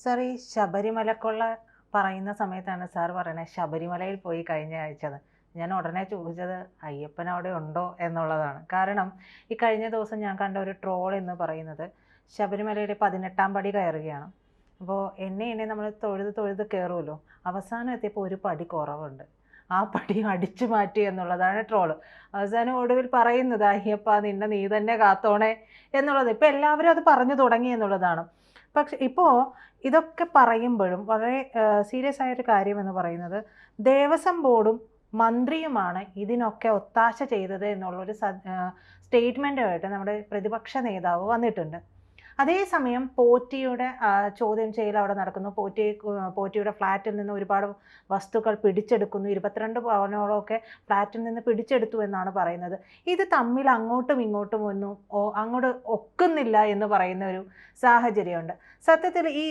Sir ഈ ശബരിമലക്കുള്ള പറയുന്ന സമയത്താണ് സാർ പറയുന്നത് ശബരിമലയിൽ പോയി കഴിഞ്ഞ ആഴ്ചത്. ഞാൻ ഉടനെ ചോദിച്ചത് അയ്യപ്പൻ അവിടെ ഉണ്ടോ? എന്നുള്ളതാണ്. കാരണം ഈ കഴിഞ്ഞ ദിവസം ഞാൻ കണ്ട ഒരു ട്രോൾ എന്ന് പറയുന്നത് ശബരിമലയുടെ പതിനെട്ടാം പടി കയറുകയാണ്. അപ്പോൾ എന്നെ എന്നെ നമ്മൾ തൊഴുത് തൊഴുത് കയറുമല്ലോ അവസാനം എത്തിയപ്പോൾ ഒരു പടി കുറവുണ്ട്. ആ പടി അടിച്ചു മാറ്റി എന്നുള്ളതാണ് ട്രോൾ അവസാനം ഒടുവിൽ പറയുന്നത് അയ്യപ്പ നിന്നെ നീ തന്നെ കാത്തോണേ എന്നുള്ളത്. ഇപ്പം എല്ലാവരും അത് പറഞ്ഞു തുടങ്ങി എന്നുള്ളതാണ്. പക്ഷെ ഇപ്പോൾ ഇതൊക്കെ പറയുമ്പോഴും വളരെ സീരിയസ് ആയൊരു കാര്യമെന്ന് പറയുന്നത് ദേവസ്വം ബോർഡും മന്ത്രിയുമാണ് ഇതിനൊക്കെ ഒത്താശ ചെയ്തത് എന്നുള്ളൊരു സ്റ്റേറ്റ്മെന്റുമായിട്ട് നമ്മുടെ പ്രതിപക്ഷ നേതാവ് വന്നിട്ടുണ്ട്. അതേസമയം പോറ്റിയുടെ ചോദ്യം ചെയ്യൽ അവിടെ നടക്കുന്നു. പോറ്റി പോറ്റിയുടെ ഫ്ലാറ്റിൽ നിന്ന് ഒരുപാട് വസ്തുക്കൾ പിടിച്ചെടുക്കുന്നു. ഇരുപത്തിരണ്ട് പവനോളമൊക്കെ ഫ്ലാറ്റിൽ നിന്ന് പിടിച്ചെടുത്തു എന്നാണ് പറയുന്നത്. ഇത് തമ്മിൽ അങ്ങോട്ടും ഇങ്ങോട്ടും ഒന്നും അങ്ങോട്ട് ഒക്കുന്നില്ല എന്ന് പറയുന്ന ഒരു സാഹചര്യമുണ്ട്. സത്യത്തിൽ ഈ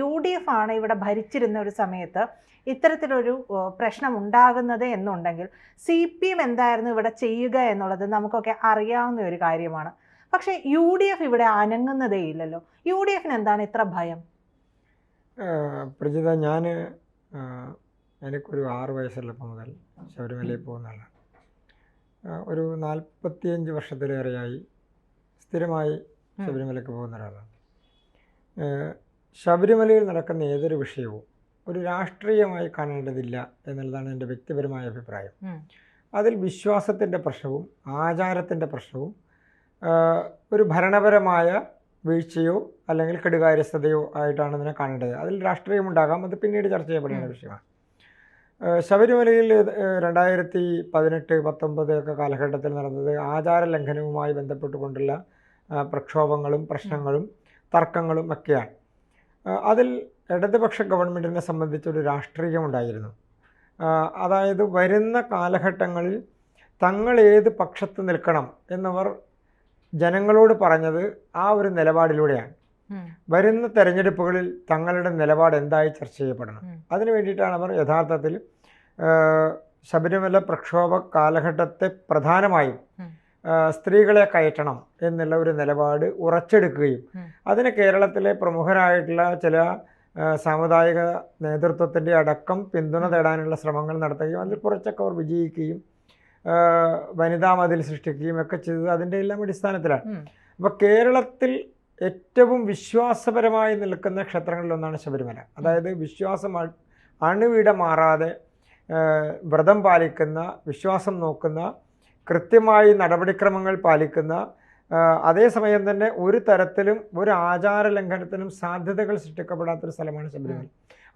യു ഡി എഫ് ആണ് ഇവിടെ ഭരിച്ചിരുന്ന ഒരു സമയത്ത് ഇത്തരത്തിലൊരു പ്രശ്നം ഉണ്ടാകുന്നത് എന്നുണ്ടെങ്കിൽ സി പി എം എന്തായിരുന്നു ഇവിടെ ചെയ്യുക എന്നുള്ളത് നമുക്കൊക്കെ അറിയാവുന്ന ഒരു കാര്യമാണ്. പക്ഷേ യു ഡി എഫ് ഇവിടെ അനങ്ങുന്നതേ ഇല്ലല്ലോ. യു ഡി എഫിന് എന്താണ് ഇത്ര ഭയം? പ്രജിത ഞാൻ എനിക്കൊരു ആറ് വയസ്സുള്ളപ്പോൾ മുതൽ ശബരിമലയിൽ പോകുന്ന ആളാണ്. ഒരു നാൽപ്പത്തിയഞ്ച് വർഷത്തിലേറെയായി സ്ഥിരമായി. ശബരിമലയ്ക്ക് പോകുന്ന ഒരാളാണ്. ശബരിമലയിൽ നടക്കുന്ന ഏതൊരു വിഷയവും ഒരു രാഷ്ട്രീയമായി കാണേണ്ടതില്ല എന്നുള്ളതാണ് എന്റെ വ്യക്തിപരമായ അഭിപ്രായം. അതിൽ വിശ്വാസത്തിന്റെ പ്രശ്നവും ആചാരത്തിന്റെ പ്രശ്നവും ഒരു ഭരണപരമായ വീഴ്ചയോ അല്ലെങ്കിൽ കെടുകാര്യസ്ഥതയോ ആയിട്ടാണ് ഇതിനെ കണ്ടത് അതിൽ രാഷ്ട്രീയം ഉണ്ടാകാം അത് പിന്നീട് ചർച്ച ചെയ്യപ്പെടേണ്ട വിഷയമാണ്. ശബരിമലയിൽ രണ്ടായിരത്തി പതിനെട്ട് പത്തൊമ്പത് ഒക്കെ കാലഘട്ടത്തിൽ നടന്നത് ആചാര ലംഘനവുമായി ബന്ധപ്പെട്ടുകൊണ്ടുള്ള പ്രക്ഷോഭങ്ങളും പ്രശ്നങ്ങളും തർക്കങ്ങളും ഒക്കെയാണ്. അതിൽ ഇടതുപക്ഷ ഗവൺമെന്റിനെ സംബന്ധിച്ചൊരു രാഷ്ട്രീയമുണ്ടായിരുന്നു അതായത് വരുന്ന കാലഘട്ടങ്ങളിൽ തങ്ങൾ ഏത് പക്ഷത്ത് നിൽക്കണം എന്നവർ ജനങ്ങളോട് പറഞ്ഞത് ആ ഒരു നിലപാടിലൂടെയാണ്. വരുന്ന തെരഞ്ഞെടുപ്പുകളിൽ തങ്ങളുടെ നിലപാട് എന്തായി ചർച്ച ചെയ്യപ്പെടണം. അതിനു വേണ്ടിയിട്ടാണ് അവർ യഥാർത്ഥത്തിൽ ശബരിമല പ്രക്ഷോഭ കാലഘട്ടത്തെ പ്രധാനമായും സ്ത്രീകളെ കയറ്റണം എന്നുള്ള ഒരു നിലപാട് ഉറച്ചെടുക്കുകയും. അതിന് കേരളത്തിലെ പ്രമുഖരായിട്ടുള്ള ചില സാമുദായിക നേതൃത്വത്തിന്റെ അടക്കം പിന്തുണ തേടാനുള്ള ശ്രമങ്ങൾ നടത്തുകയും അതിൽ കുറച്ചൊക്കെ അവർ വിജയിക്കുകയും വനിതാ മതിൽ സൃഷ്ടിക്കുകയും ഒക്കെ ചെയ്തത് അതിന്റെ എല്ലാം അടിസ്ഥാനത്തിലാണ്. അപ്പോൾ കേരളത്തിൽ ഏറ്റവും വിശ്വാസപരമായി നിൽക്കുന്ന ക്ഷേത്രങ്ങളിലൊന്നാണ് ശബരിമല. അതായത് വിശ്വാസം അണുവിട മാറാതെ വ്രതം പാലിക്കുന്ന വിശ്വാസം നോക്കുന്ന കൃത്യമായി നടപടിക്രമങ്ങൾ പാലിക്കുന്ന അതേസമയം തന്നെ ഒരു തരത്തിലും ഒരു ആചാര ലംഘനത്തിനും സാധ്യതകൾ സൃഷ്ടിക്കപ്പെടാത്തൊരു സ്ഥലമാണ് ശബരിമല.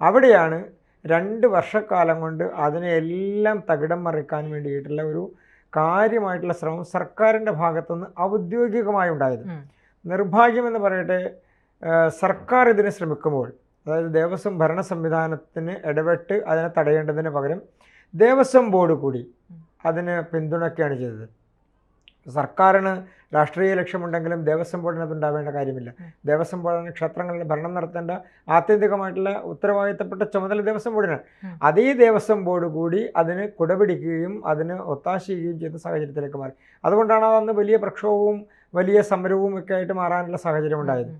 അവിടെയാണ് രണ്ട് വർഷക്കാലം കൊണ്ട് അതിനെ എല്ലാം തകിടം മറിക്കാൻ വേണ്ടിയിട്ടുള്ള ഒരു കാര്യമായിട്ടുള്ള ശ്രമം സർക്കാരിന്റെ ഭാഗത്തുനിന്ന് ഔദ്യോഗികമായി ഉണ്ടായത്. നിർഭാഗ്യമെന്ന് പറയട്ടെ സർക്കാർ ഇതിനെ ശ്രമിക്കുമ്പോൾ അതായത് ദേവസ്വം ഭരണ സംവിധാനത്തിന് ഇടപെട്ട് അതിനെ തടയേണ്ടതിന് പകരം ദേവസ്വം ബോർഡ് കൂടി. അതിന് പിന്തുണയ്ക്കുകയാണ് ചെയ്തത് സർക്കാരിന് രാഷ്ട്രീയ ലക്ഷ്യമുണ്ടെങ്കിലും ദേവസ്വം ബോർഡിന് അതുണ്ടാവേണ്ട കാര്യമില്ല. ദേവസ്വം ബോർഡിന് ക്ഷേത്രങ്ങളിൽ ഭരണം നടത്തേണ്ട ആത്യന്തികമായിട്ടുള്ള ഉത്തരവാദിത്തപ്പെട്ട ചുമതല ദേവസ്വം ബോർഡിനാണ്. അതേ ദേവസ്വം ബോർഡ് കൂടി അതിന് കുടപിടിക്കുകയും അതിന് ഒത്താശ ചെയ്യുകയും ചെയ്ത സാഹചര്യത്തിലേക്ക് മാറി. അതുകൊണ്ടാണ് അതന്ന് വലിയ പ്രക്ഷോഭവും വലിയ സമരവും ഒക്കെ ആയിട്ട് മാറാനുള്ള സാഹചര്യം ഉണ്ടായത്.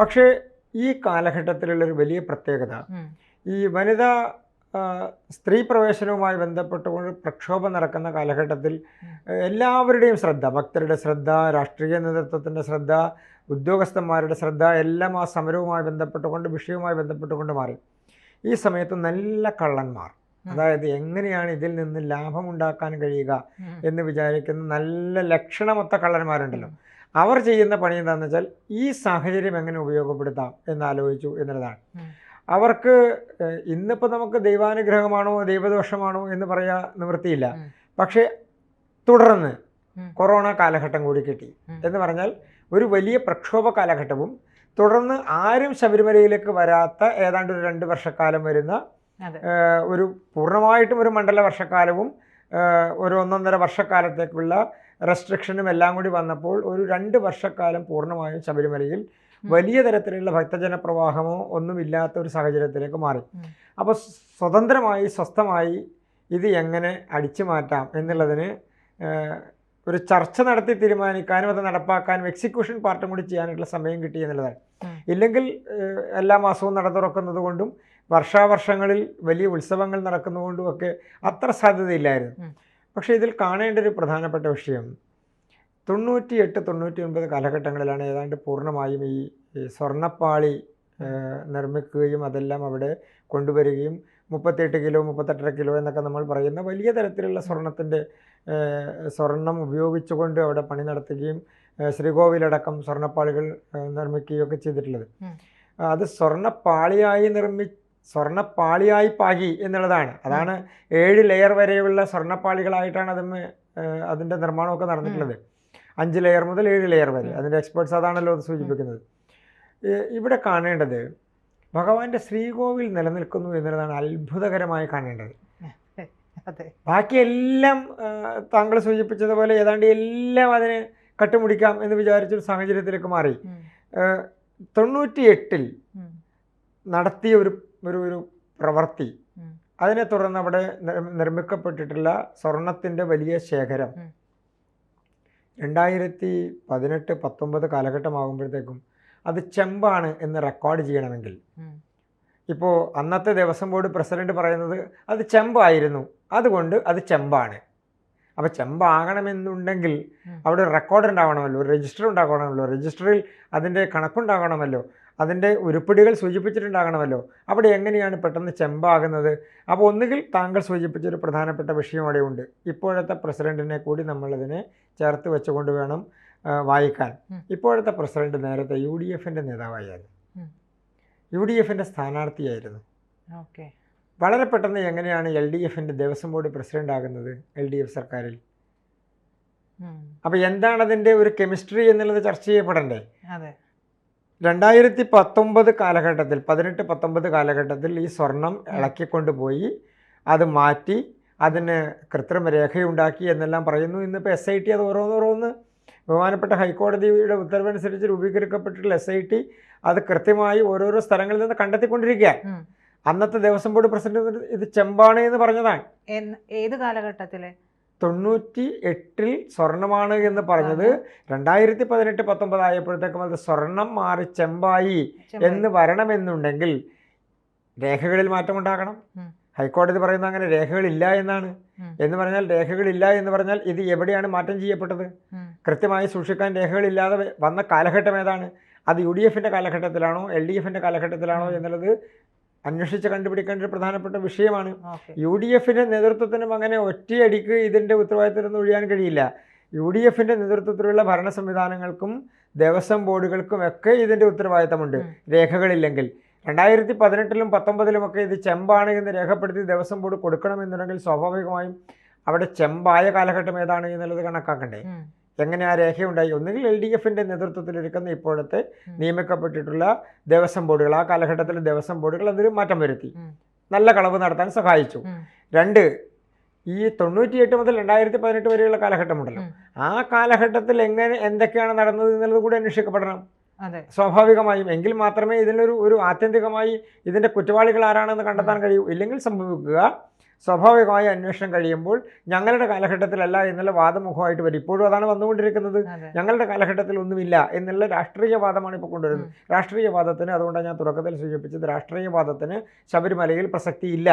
പക്ഷേ ഈ കാലഘട്ടത്തിലുള്ളൊരു വലിയ പ്രത്യേകത ഈ വനിതാ സ്ത്രീ പ്രവേശനവുമായി ബന്ധപ്പെട്ടുകൊണ്ട് പ്രക്ഷോഭം നടക്കുന്ന കാലഘട്ടത്തിൽ എല്ലാവരുടെയും ശ്രദ്ധ ഭക്തരുടെ ശ്രദ്ധ രാഷ്ട്രീയ നേതൃത്വത്തിന്റെ ശ്രദ്ധ ഉദ്യോഗസ്ഥന്മാരുടെ ശ്രദ്ധ എല്ലാം ആ സമരവുമായി ബന്ധപ്പെട്ടുകൊണ്ട് വിഷയവുമായി ബന്ധപ്പെട്ടുകൊണ്ട് മാറി. ഈ സമയത്ത് നല്ല കള്ളന്മാർ. അതായത് എങ്ങനെയാണ് ഇതിൽ നിന്ന് ലാഭം ഉണ്ടാക്കാൻ കഴിയുക എന്ന് വിചാരിക്കുന്ന നല്ല ലക്ഷണമൊത്ത കള്ളന്മാരുണ്ടല്ലോ. അവർ ചെയ്യുന്ന പണി എന്താണെന്ന് വെച്ചാൽ ഈ സാഹചര്യം എങ്ങനെ ഉപയോഗപ്പെടുത്താം എന്നാലോചിച്ചു എന്നുള്ളതാണ്. അവർക്ക് ഇന്നിപ്പോൾ നമുക്ക് ദൈവാനുഗ്രഹമാണോ ദൈവദോഷമാണോ എന്ന് പറയാൻ നിവൃത്തിയില്ല പക്ഷേ തുടർന്ന്. കൊറോണ കാലഘട്ടം കൂടി കിട്ടി എന്ന് പറഞ്ഞാൽ ഒരു വലിയ പ്രക്ഷോഭ കാലഘട്ടവും തുടർന്ന് ആരും ശബരിമലയിലേക്ക് വരാത്ത ഏതാണ്ട് ഒരു രണ്ട് വർഷക്കാലം വരുന്ന ഒരു പൂർണമായിട്ടും ഒരു മണ്ഡല വർഷക്കാലവും ഒരു ഒന്നൊന്നര വർഷക്കാലത്തേക്കുള്ള റെസ്ട്രിക്ഷനും എല്ലാം കൂടി വന്നപ്പോൾ ഒരു രണ്ട് വർഷക്കാലം പൂർണമായും ശബരിമലയിൽ. വലിയ തരത്തിലുള്ള ഭക്തജന പ്രവാഹമോ ഒന്നുമില്ലാത്ത ഒരു സാഹചര്യത്തിലേക്ക് മാറി. അപ്പോൾ സ്വതന്ത്രമായി സ്വസ്ഥമായി ഇത് എങ്ങനെ അടിച്ചു മാറ്റാം എന്നുള്ളതിന് ഒരു ചർച്ച നടത്തി തീരുമാനിക്കാനും അത് നടപ്പാക്കാനും എക്സിക്യൂഷൻ പാർട്ടും കൂടി ചെയ്യാനായിട്ടുള്ള സമയം കിട്ടി എന്നുള്ളതാണ്. ഇല്ലെങ്കിൽ എല്ലാ മാസവും നട തുറക്കുന്നത് കൊണ്ടും വർഷാവർഷങ്ങളിൽ വലിയ ഉത്സവങ്ങൾ നടക്കുന്നതുകൊണ്ടും ഒക്കെ അത്ര സാധ്യതയില്ലായിരുന്നു. പക്ഷേ ഇതിൽ കാണേണ്ട ഒരു പ്രധാനപ്പെട്ട വിഷയം തൊണ്ണൂറ്റി എട്ട് തൊണ്ണൂറ്റി ഒൻപത് കാലഘട്ടങ്ങളിലാണ് ഏതാണ്ട് പൂർണമായും ഈ സ്വർണപ്പാളി നിർമ്മിക്കുകയും അതെല്ലാം അവിടെ കൊണ്ടുവരികയും മുപ്പത്തിയെട്ട് കിലോ മുപ്പത്തെട്ടര കിലോ എന്നൊക്കെ നമ്മൾ പറയുന്ന വലിയ തരത്തിലുള്ള സ്വർണത്തിന്റെ സ്വർണം ഉപയോഗിച്ചുകൊണ്ട് അവിടെ പണി നടത്തുകയും ശ്രീകോവിലടക്കം സ്വർണപ്പാളികൾ നിർമ്മിക്കുകയൊക്കെ നിർമ്മിക്കുകയും ഒക്കെ ചെയ്തിട്ടുള്ളത്. അത് സ്വർണപ്പാളിയായി നിർമ്മി സ്വർണപ്പാളിയായി പാകി എന്നുള്ളതാണ്. അതാണ് ഏഴ് ലെയർ വരെയുള്ള സ്വർണപ്പാളികളായിട്ടാണ് അതിന് അതിന്റെ നിർമ്മാണമൊക്കെ നടന്നിട്ടുള്ളത്. അഞ്ച് ലെയർ മുതൽ ഏഴ് ലെയർ വരെ. അതിന്റെ എക്സ്പേർട്സ് അതാണല്ലോ അത് സൂചിപ്പിക്കുന്നത്. ഇവിടെ കാണേണ്ടത് ഭഗവാന്റെ ശ്രീകോവിൽ നിലനിൽക്കുന്നു എന്നുള്ളതാണ് അത്ഭുതകരമായി കാണേണ്ടത്. ബാക്കിയെല്ലാം താങ്കൾ സൂചിപ്പിച്ചതുപോലെ ഏതാണ്ട് എല്ലാം അതിനെ കട്ടുമുടിക്കാം എന്ന് വിചാരിച്ചൊരു സാഹചര്യത്തിലേക്ക് മാറി. തൊണ്ണൂറ്റി എട്ടിൽ നടത്തിയ ഒരു ഒരു ഒരു പ്രവൃത്തി അതിനെ തുടർന്ന് അവിടെ നിർമ്മിക്കപ്പെട്ടിട്ടുള്ള സ്വർണത്തിന്റെ വലിയ ശേഖരം. രണ്ടായിരത്തി പതിനെട്ട് പത്തൊമ്പത് കാലഘട്ടമാകുമ്പോഴത്തേക്കും അത് ചെമ്പാണ് എന്ന് റെക്കോർഡ് ചെയ്യണമെങ്കിൽ. ഇപ്പോൾ അന്നത്തെ ദേവസ്വം ബോർഡ് പ്രസിഡന്റ് പറയുന്നത് അത് ചെമ്പായിരുന്നു. അതുകൊണ്ട് അത് ചെമ്പാണ്. അപ്പോൾ ചെമ്പാകണമെന്നുണ്ടെങ്കിൽ ആകണമെന്നുണ്ടെങ്കിൽ അവിടെ റെക്കോർഡ് ഉണ്ടാകണമല്ലോ രജിസ്റ്റർ ഉണ്ടാകണമല്ലോ രജിസ്റ്ററിൽ അതിന്റെ കണക്കുണ്ടാകണമല്ലോ അതിന്റെ ഉരുപ്പടികൾ സൂചിപ്പിച്ചിട്ടുണ്ടാകണമല്ലോ. അവിടെ എങ്ങനെയാണ് പെട്ടെന്ന് ചെമ്പാകുന്നത്? അപ്പോൾ ഒന്നുകിൽ താങ്കൾ സൂചിപ്പിച്ച ഒരു പ്രധാനപ്പെട്ട വിഷയം അവിടെ ഉണ്ട്. ഇപ്പോഴത്തെ പ്രസിഡന്റിനെ കൂടി നമ്മളതിനെ ചേർത്ത് വെച്ചുകൊണ്ട് വേണം വായിക്കാൻ. ഇപ്പോഴത്തെ പ്രസിഡന്റ് നേരത്തെ യു ഡി എഫിന്റെ നേതാവായിരുന്നു. യു ഡി എഫിന്റെ സ്ഥാനാർത്ഥിയായിരുന്നു. ഓക്കെ. വളരെ പെട്ടെന്ന് എങ്ങനെയാണ് എൽ ഡി എഫിന്റെ ദേവസ്വം ബോർഡ് പ്രസിഡന്റ് ആകുന്നത് എൽ ഡി എഫ് സർക്കാരിൽ? അപ്പൊ അപ്പോൾ എന്താണ് അതിന്റെ ഒരു കെമിസ്ട്രി എന്നുള്ളത് ചർച്ച ചെയ്യപ്പെടണ്ടേ? രണ്ടായിരത്തി പത്തൊമ്പത് കാലഘട്ടത്തിൽ പതിനെട്ട് പത്തൊമ്പത് കാലഘട്ടത്തിൽ ഈ സ്വർണം ഇളക്കിക്കൊണ്ടുപോയി അത് മാറ്റി അതിന് കൃത്രിമ രേഖയുണ്ടാക്കി എന്നെല്ലാം പറയുന്നു. ഇന്നിപ്പോൾ എസ് ഐ ടി അത് ഓരോന്നോരോന്ന് ബഹുമാനപ്പെട്ട ഹൈക്കോടതിയുടെ ഉത്തരവനുസരിച്ച് രൂപീകരിക്കപ്പെട്ടിട്ടുള്ള എസ് ഐ ടി അത് കൃത്യമായി ഓരോരോ സ്ഥലങ്ങളിൽ നിന്ന് കണ്ടെത്തിക്കൊണ്ടിരിക്കുക. അന്നത്തെ ദേവസ്വം ബോർഡ് പ്രസിഡന്റ് ഇത് ചെമ്പാണ് എന്ന് പറഞ്ഞതാണ്. ഏത് കാലഘട്ടത്തിൽ? തൊണ്ണൂറ്റി എട്ടിൽ സ്വർണമാണ് എന്ന് പറഞ്ഞത്. രണ്ടായിരത്തി പതിനെട്ട് പത്തൊമ്പത് ആയപ്പോഴത്തേക്കും അത് സ്വർണം മാറി ചെമ്പായി. എന്ന് വരണമെന്നുണ്ടെങ്കിൽ രേഖകളിൽ മാറ്റമുണ്ടാകണം. ഉണ്ടാക്കണം ഹൈക്കോടതി പറയുന്ന അങ്ങനെ രേഖകളില്ല എന്നാണ്. എന്ന് പറഞ്ഞാൽ രേഖകളില്ല എന്ന് പറഞ്ഞാൽ ഇത് എവിടെയാണ് മാറ്റം ചെയ്യപ്പെട്ടത്? കൃത്യമായി സൂക്ഷിക്കാൻ രേഖകളില്ലാതെ വന്ന കാലഘട്ടം ഏതാണ്? അത് യു ഡി എഫിന്റെ കാലഘട്ടത്തിലാണോ എൽ ഡി എഫിന്റെ കാലഘട്ടത്തിലാണോ എന്നുള്ളത് അന്വേഷിച്ച് കണ്ടുപിടിക്കേണ്ട ഒരു പ്രധാനപ്പെട്ട വിഷയമാണ്. യു ഡി എഫിന്റെ നേതൃത്വത്തിനും അങ്ങനെ ഒറ്റയടിക്ക് ഇതിന്റെ ഉത്തരവാദിത്തത്തിൽ നിന്ന് ഒഴിയാൻ കഴിയില്ല. യു ഡി എഫിന്റെ നേതൃത്വത്തിലുള്ള ഭരണ സംവിധാനങ്ങൾക്കും ദേവസ്വം ബോർഡുകൾക്കും ഒക്കെ ഇതിന്റെ ഉത്തരവാദിത്തമുണ്ട്. രേഖകളില്ലെങ്കിൽ. രണ്ടായിരത്തി പതിനെട്ടിലും പത്തൊമ്പതിലുമൊക്കെ ഇത് ചെമ്പാണ് എന്ന് രേഖപ്പെടുത്തി ദേവസ്വം ബോർഡ് കൊടുക്കണമെന്നുണ്ടെങ്കിൽ സ്വാഭാവികമായും അവിടെ ചെമ്പായ കാലഘട്ടം ഏതാണ് എന്നുള്ളത് കണക്കാക്കണ്ടേ. എങ്ങനെ ആ രേഖയുണ്ടായി? ഒന്നുകിൽ എൽ ഡി എഫിന്റെ നേതൃത്വത്തിലിരിക്കുന്ന ഇപ്പോഴത്തെ നിയമിക്കപ്പെട്ടിട്ടുള്ള ദേവസ്വം ബോർഡുകൾ ആ കാലഘട്ടത്തിലെ ദേവസ്വം ബോർഡുകൾ അതിൽ മാറ്റം വരുത്തി. നല്ല കളവ് നടത്താൻ സഹായിച്ചു. രണ്ട് ഈ തൊണ്ണൂറ്റിയെട്ട് മുതൽ രണ്ടായിരത്തി പതിനെട്ട് വരെയുള്ള കാലഘട്ടമുണ്ടല്ലോ. ആ കാലഘട്ടത്തിൽ എങ്ങനെ എന്തൊക്കെയാണ് നടന്നത് എന്നുള്ളത് കൂടി അന്വേഷിക്കപ്പെടണം. സ്വാഭാവികമായും എങ്കിൽ മാത്രമേ ഇതിനൊരു ഒരു ആത്യന്തികമായി ഇതിന്റെ കുറ്റവാളികൾ ആരാണെന്ന് കണ്ടെത്താൻ കഴിയൂ. ഇല്ലെങ്കിൽ സംഭവിക്കുക സ്വാഭാവികമായി അന്വേഷണം കഴിയുമ്പോൾ ഞങ്ങളുടെ കാലഘട്ടത്തിലല്ല എന്നുള്ള വാദമുഖമായിട്ട് വരും. ഇപ്പോഴും അതാണ് വന്നുകൊണ്ടിരിക്കുന്നത്. ഞങ്ങളുടെ കാലഘട്ടത്തിൽ ഒന്നുമില്ല എന്നുള്ള രാഷ്ട്രീയവാദമാണ് ഇപ്പോൾ കൊണ്ടുവരുന്നത്. രാഷ്ട്രീയവാദത്തിന് അതുകൊണ്ടാണ് ഞാൻ തുടക്കത്തിൽ സൂചിപ്പിച്ചത് രാഷ്ട്രീയവാദത്തിന് ശബരിമലയിൽ പ്രസക്തിയില്ല.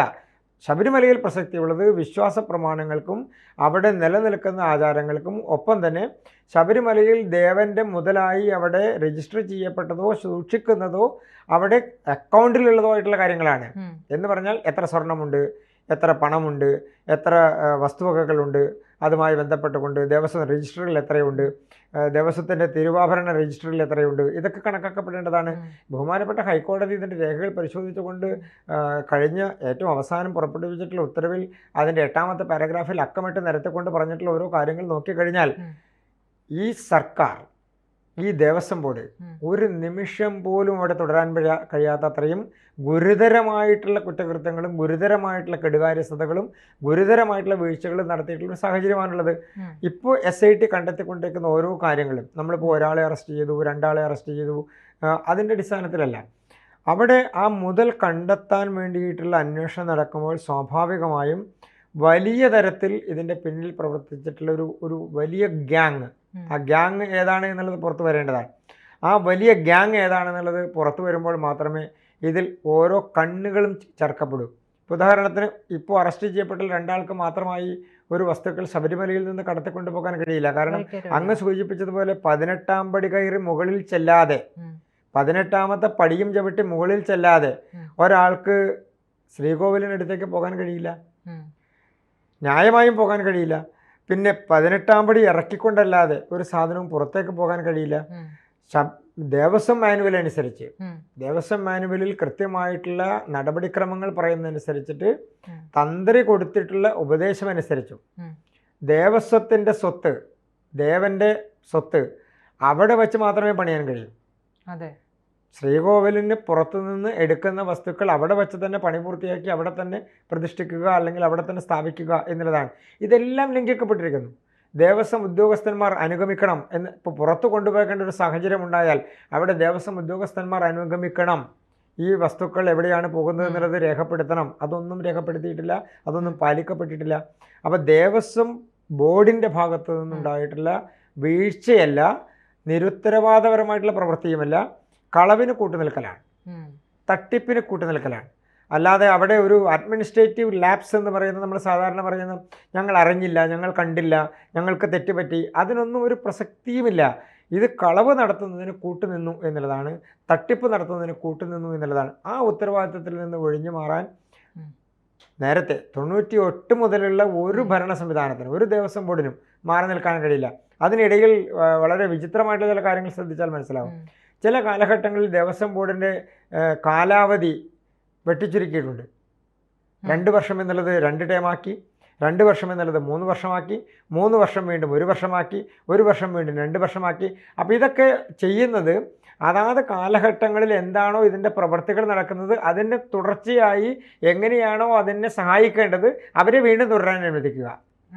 ശബരിമലയിൽ പ്രസക്തിയുള്ളത് വിശ്വാസ പ്രമാണങ്ങൾക്കും അവിടെ നിലനിൽക്കുന്ന ആചാരങ്ങൾക്കും ഒപ്പം തന്നെ ശബരിമലയിൽ ദേവന്റെ മുതലായി അവിടെ രജിസ്റ്റർ ചെയ്യപ്പെട്ടതോ സൂക്ഷിക്കുന്നതോ അവിടെ അക്കൗണ്ടിലുള്ളതോ ആയിട്ടുള്ള കാര്യങ്ങളാണ്. എന്ന് പറഞ്ഞാൽ എത്ര സ്വർണമുണ്ട് എത്ര പണമുണ്ട് എത്ര വസ്തുവകകളുണ്ട് അതുമായി ബന്ധപ്പെട്ടുകൊണ്ട് ദേവസ്വം രജിസ്റ്ററിൽ എത്രയുണ്ട് ദേവസ്വത്തിന്റെ തിരുവാഭരണ രജിസ്റ്ററിൽ എത്രയുണ്ട് ഇതൊക്കെ കണക്കാക്കപ്പെടേണ്ടതാണ് ബഹുമാനപ്പെട്ട ഹൈക്കോടതി ഇതിന്റെ രേഖകൾ പരിശോധിച്ചുകൊണ്ട് കഴിഞ്ഞ ഏറ്റവും അവസാനം പുറപ്പെടുവിച്ചിട്ടുള്ള ഉത്തരവിൽ അതിന്റെ എട്ടാമത്തെ പാരഗ്രാഫിൽ അക്കമിട്ട് നിരത്തിക്കൊണ്ട് പറഞ്ഞിട്ടുള്ള ഓരോ കാര്യങ്ങൾ നോക്കിക്കഴിഞ്ഞാൽ. ഈ സർക്കാർ ഈ ദേവസ്വം ബോർഡ് ഒരു നിമിഷം പോലും അവിടെ തുടരാൻ കഴിയാ- കഴിയാത്ത അത്രയും ഗുരുതരമായിട്ടുള്ള കുറ്റകൃത്യങ്ങളും ഗുരുതരമായിട്ടുള്ള കെടുകാര്യസ്ഥതകളും ഗുരുതരമായിട്ടുള്ള വീഴ്ചകളും നടത്തിയിട്ടുള്ള ഒരു സാഹചര്യമാണുള്ളത്. ഇപ്പോൾ എസ് ഐ ടി കണ്ടെത്തിക്കൊണ്ടിരിക്കുന്ന ഓരോ കാര്യങ്ങളും നമ്മളിപ്പോൾ ഒരാളെ അറസ്റ്റ് ചെയ്തു രണ്ടാളെ അറസ്റ്റ് ചെയ്തു അതിന്റെ അടിസ്ഥാനത്തിലല്ല അവിടെ ആ മുതൽ കണ്ടെത്താൻ വേണ്ടിയിട്ടുള്ള അന്വേഷണം നടക്കുമ്പോൾ സ്വാഭാവികമായും വലിയ തരത്തിൽ ഇതിന്റെ പിന്നിൽ പ്രവർത്തിച്ചിട്ടുള്ള ഒരു ഒരു വലിയ ഗ്യാങ്. ആ ഗ്യാങ് ഏതാണ് എന്നുള്ളത് പുറത്ത് വരേണ്ടതാണ്. ആ വലിയ ഗ്യാങ് ഏതാണെന്നുള്ളത് പുറത്തു വരുമ്പോൾ മാത്രമേ ഇതിൽ ഓരോ കണ്ണുകളും ചേർക്കപ്പെടൂ. ഉദാഹരണത്തിന് ഇപ്പോൾ അറസ്റ്റ് ചെയ്യപ്പെട്ട രണ്ടാൾക്ക് മാത്രമായി ഒരു വസ്തുക്കൾ ശബരിമലയിൽ നിന്ന് കടത്തിക്കൊണ്ടുപോകാൻ കഴിയില്ല. കാരണം അങ്ങ് സൂചിപ്പിച്ചതുപോലെ പതിനെട്ടാം പടി കയറി മുകളിൽ ചെല്ലാതെ. പതിനെട്ടാമത്തെ പടിയും ചവിട്ടി മുകളിൽ ചെല്ലാതെ. ഒരാൾക്ക് ശ്രീകോവിലിനടുത്തേക്ക് പോകാൻ കഴിയില്ല. ന്യായമായും പോകാൻ കഴിയില്ല. പിന്നെ പതിനെട്ടാം പടി ഇറക്കിക്കൊണ്ടല്ലാതെ ഒരു സാധനവും പുറത്തേക്ക് പോകാൻ കഴിയില്ല. ദേവസ്വം മാനുവൽ അനുസരിച്ച്. ദേവസ്വം മാനുവലിൽ കൃത്യമായിട്ടുള്ള നടപടിക്രമങ്ങൾ പറയുന്നതനുസരിച്ചിട്ട്. തന്ത്രി കൊടുത്തിട്ടുള്ള ഉപദേശം അനുസരിച്ചും ദേവസ്വത്തിന്റെ സ്വത്ത് ദേവന്റെ സ്വത്ത് അവിടെ വെച്ച് മാത്രമേ പണിയാൻ കഴിയൂ അതെ ശ്രീകോവിലിന് പുറത്തുനിന്ന് എടുക്കുന്ന വസ്തുക്കൾ അവിടെ വെച്ച് തന്നെ പണി പൂർത്തിയാക്കി അവിടെ തന്നെ പ്രതിഷ്ഠിക്കുക അല്ലെങ്കിൽ അവിടെ തന്നെ സ്ഥാപിക്കുക എന്നുള്ളതാണ്. ഇതെല്ലാം ലംഘിക്കപ്പെട്ടിരിക്കുന്നു. ദേവസ്വം ഉദ്യോഗസ്ഥന്മാർ അനുഗമിക്കണം എന്ന് ഇപ്പോൾ പുറത്ത് കൊണ്ടുപോകേണ്ട ഒരു സാഹചര്യം ഉണ്ടായാൽ അവിടെ ദേവസ്വം ഉദ്യോഗസ്ഥന്മാർ അനുഗമിക്കണം. ഈ വസ്തുക്കൾ എവിടെയാണ് പോകുന്നത്. എന്നുള്ളത് രേഖപ്പെടുത്തണം. അതൊന്നും രേഖപ്പെടുത്തിയിട്ടില്ല. അതൊന്നും പാലിക്കപ്പെട്ടിട്ടില്ല. അപ്പോൾ ദേവസ്വം ബോർഡിന്റെ ഭാഗത്തു നിന്നുണ്ടായിട്ടുള്ള വീഴ്ചയല്ല നിരുത്തരവാദപരമായിട്ടുള്ള പ്രവൃത്തിയുമല്ല. കളവിന് കൂട്ടുനിൽക്കലാണ്. തട്ടിപ്പിന് കൂട്ടുനിൽക്കലാണ്. അല്ലാതെ അവിടെ ഒരു അഡ്മിനിസ്ട്രേറ്റീവ് ലാപ്സ് എന്ന് പറയുന്നത് നമ്മൾ സാധാരണ പറയുന്നത് ഞങ്ങൾ അറിഞ്ഞില്ല ഞങ്ങൾ കണ്ടില്ല ഞങ്ങൾക്ക് തെറ്റുപറ്റി അതിനൊന്നും ഒരു പ്രസക്തിയുമില്ല. ഇത് കളവ് നടത്തുന്നതിന് കൂട്ടുനിന്നു എന്നുള്ളതാണ് തട്ടിപ്പ് നടത്തുന്നതിന് കൂട്ടുനിന്നു എന്നുള്ളതാണ്. ആ ഉത്തരവാദിത്തത്തിൽ നിന്ന് ഒഴിഞ്ഞു മാറാൻ നേരത്തെ തൊണ്ണൂറ്റി എട്ട് മുതലുള്ള ഒരു. ഭരണ സംവിധാനത്തിനും ഒരു ദേവസ്വം ബോർഡിനും മാറി നിൽക്കാൻ കഴിയില്ല. അതിനിടയിൽ വളരെ വിചിത്രമായിട്ടുള്ള ചില കാര്യങ്ങൾ ശ്രദ്ധിച്ചാൽ മനസ്സിലാവും. ചില കാലഘട്ടങ്ങളിൽ ദേവസ്വം ബോർഡിന്റെ കാലാവധി വെട്ടിച്ചുരുക്കിയിട്ടുണ്ട്. രണ്ട് വർഷം എന്നുള്ളത് രണ്ട് ടേമാക്കി രണ്ട് വർഷം എന്നുള്ളത് മൂന്ന് വർഷമാക്കി മൂന്ന് വർഷം വീണ്ടും ഒരു വർഷമാക്കി ഒരു വർഷം വീണ്ടും രണ്ട് വർഷമാക്കി. അപ്പോൾ ഇതൊക്കെ ചെയ്യുന്നത് അതാത് കാലഘട്ടങ്ങളിൽ എന്താണോ ഇതിന്റെ പ്രവർത്തികൾ നടക്കുന്നത് അതിന്റെ തുടർച്ചയായി എങ്ങനെയാണോ അതിനെ സഹായിക്കേണ്ടത് അവരെ വീണ്ടും തുടരാൻ അനുവദിക്കുക.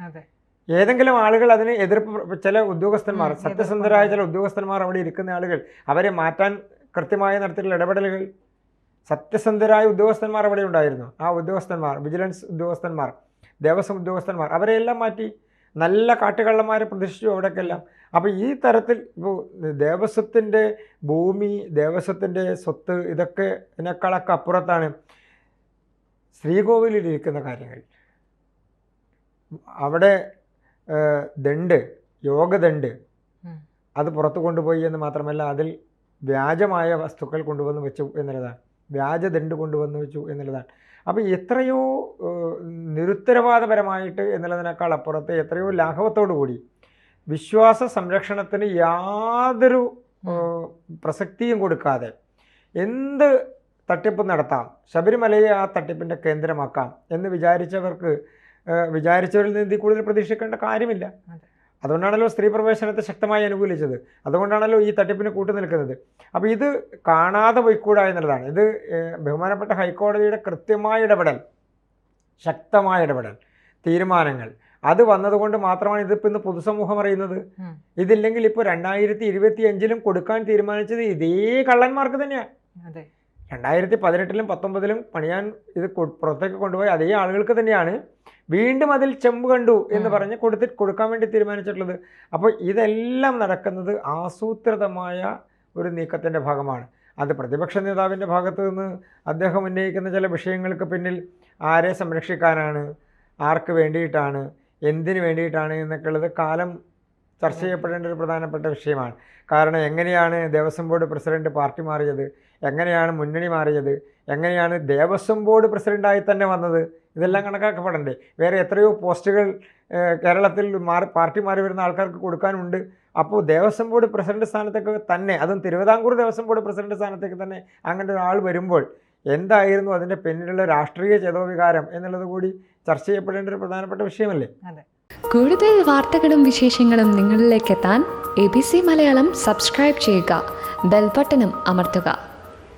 അതെ. ഏതെങ്കിലും ആളുകൾ അതിന് എതിർപ്പ് ചില ഉദ്യോഗസ്ഥന്മാർ സത്യസന്ധരായ ചില ഉദ്യോഗസ്ഥന്മാർ അവിടെ ഇരിക്കുന്ന ആളുകൾ അവരെ മാറ്റാൻ കൃത്യമായ നടത്തിയിട്ടുള്ള ഇടപെടലുകൾ സത്യസന്ധരായ ഉദ്യോഗസ്ഥന്മാർ അവിടെ ഉണ്ടായിരുന്നു. ആ ഉദ്യോഗസ്ഥന്മാർ വിജിലൻസ് ഉദ്യോഗസ്ഥന്മാർ ദേവസ്വം ഉദ്യോഗസ്ഥന്മാർ അവരെ എല്ലാം മാറ്റി നല്ല കാട്ടുകള്ളന്മാരെ പ്രതിഷ്ഠിച്ചു അവിടേക്കെല്ലാം. അപ്പോൾ ഈ തരത്തിൽ ഇപ്പോൾ ദേവസ്വത്തിന്റെ ഭൂമി ദേവസ്വത്തിന്റെ സ്വത്ത് ഇതൊക്കെ ഇതിനേക്കാളൊക്കെ അപ്പുറത്താണ് ശ്രീകോവിലിരിക്കുന്ന കാര്യങ്ങൾ. അവിടെ ദണ്ട് യോഗദണ്ട് അത് പുറത്തു കൊണ്ടുപോയി എന്ന് മാത്രമല്ല അതിൽ വ്യാജമായ വസ്തുക്കൾ കൊണ്ടുവന്ന് വെച്ചു എന്നുള്ളതാണ്. വ്യാജദണ്ട് കൊണ്ടുവന്ന് വെച്ചു എന്നുള്ളതാണ്. അപ്പോൾ എത്രയോ നിരുത്തരവാദപരമായിട്ട് എന്നുള്ളതിനേക്കാൾ അപ്പുറത്ത് എത്രയോ ലാഘവത്തോടു കൂടി വിശ്വാസ സംരക്ഷണത്തിന് യാതൊരു പ്രസക്തിയും കൊടുക്കാതെ എന്ത് തട്ടിപ്പ് നടത്താം ശബരിമലയെ ആ തട്ടിപ്പിന്റെ കേന്ദ്രമാക്കാം എന്ന് വിചാരിച്ചവർക്ക് വിചാരിച്ചവരിൽ നിന്ന് ഇതിൽ കൂടുതൽ പ്രതീക്ഷിക്കേണ്ട കാര്യമില്ല. അതെ. അതുകൊണ്ടാണല്ലോ സ്ത്രീ പ്രവേശനത്തെ ശക്തമായി അനുകൂലിച്ചത്. അതുകൊണ്ടാണല്ലോ ഈ തട്ടിപ്പിന് കൂട്ടു നിൽക്കുന്നത്. അപ്പോൾ ഇത് കാണാതെ പോയിക്കൂടാ എന്നുള്ളതാണ്. ഇത് ബഹുമാനപ്പെട്ട ഹൈക്കോടതിയുടെ കൃത്യമായ ഇടപെടൽ ശക്തമായ ഇടപെടൽ തീരുമാനങ്ങൾ. അത് വന്നതുകൊണ്ട് മാത്രമാണ് ഇതിപ്പോൾ ഇന്ന് പൊതുസമൂഹം അറിയുന്നത്. ഇതില്ലെങ്കിൽ ഇപ്പോൾ രണ്ടായിരത്തി ഇരുപത്തി അഞ്ചിലും കൊടുക്കാൻ തീരുമാനിച്ചത് ഇതേ കള്ളന്മാർക്ക് തന്നെയാണ് അതെ. രണ്ടായിരത്തി പതിനെട്ടിലും പത്തൊമ്പതിലും പണിയാൻ ഇത് പുറത്തേക്ക് കൊണ്ടുപോയ അതേ ആളുകൾക്ക് തന്നെയാണ് വീണ്ടും അതിൽ ചെമ്പ് കണ്ടു എന്ന്. പറഞ്ഞ് കൊടുത്തി കൊടുക്കാൻ വേണ്ടി തീരുമാനിച്ചിട്ടുള്ളത്. അപ്പോൾ ഇതെല്ലാം നടക്കുന്നത് ആസൂത്രിതമായ ഒരു നീക്കത്തിന്റെ ഭാഗമാണ്. അത് പ്രതിപക്ഷ നേതാവിന്റെ ഭാഗത്ത് നിന്ന് അദ്ദേഹം ഉന്നയിക്കുന്ന ചില വിഷയങ്ങൾക്ക് പിന്നിൽ ആരെ സംരക്ഷിക്കാനാണ് ആർക്ക് വേണ്ടിയിട്ടാണ് എന്തിനു വേണ്ടിയിട്ടാണ് എന്നൊക്കെ ഉള്ളത് കാലം ചർച്ച ചെയ്യപ്പെടേണ്ട ഒരു പ്രധാനപ്പെട്ട വിഷയമാണ്. കാരണം എങ്ങനെയാണ് ദേവസ്വം ബോർഡ് പ്രസിഡന്റ് പാർട്ടി മാറിയത് എങ്ങനെയാണ് മുന്നണി മാറിയത്? എങ്ങനെയാണ് ദേവസ്വം ബോർഡ് പ്രസിഡന്റായി തന്നെ വന്നത്? ഇതെല്ലാം കണക്കാക്കപ്പെടണ്ടേ? വേറെ എത്രയോ പോസ്റ്റുകൾ കേരളത്തിൽ മാറി പാർട്ടി മാറി വരുന്ന ആൾക്കാർക്ക് കൊടുക്കാനുണ്ട്. അപ്പോൾ ദേവസ്വം ബോർഡ് പ്രസിഡന്റ് സ്ഥാനത്തേക്ക് തന്നെ അതും തിരുവിതാംകൂർ ദേവസ്വം ബോർഡ് പ്രസിഡന്റ് സ്ഥാനത്തേക്ക് തന്നെ അങ്ങനെ ഒരാൾ വരുമ്പോൾ എന്തായിരുന്നു അതിന്റെ പിന്നിലുള്ള രാഷ്ട്രീയ ചേതോവികാരം എന്നുള്ളത് കൂടി ചർച്ച ചെയ്യപ്പെടേണ്ട ഒരു പ്രധാനപ്പെട്ട വിഷയമല്ലേ? കൂടുതൽ വാർത്തകളും വിശേഷങ്ങളും നിങ്ങളിലേക്ക് എത്താൻ A B C Malayalam subscribe ചെയ്യുക. ബെൽബട്ടനും അമർത്തുക.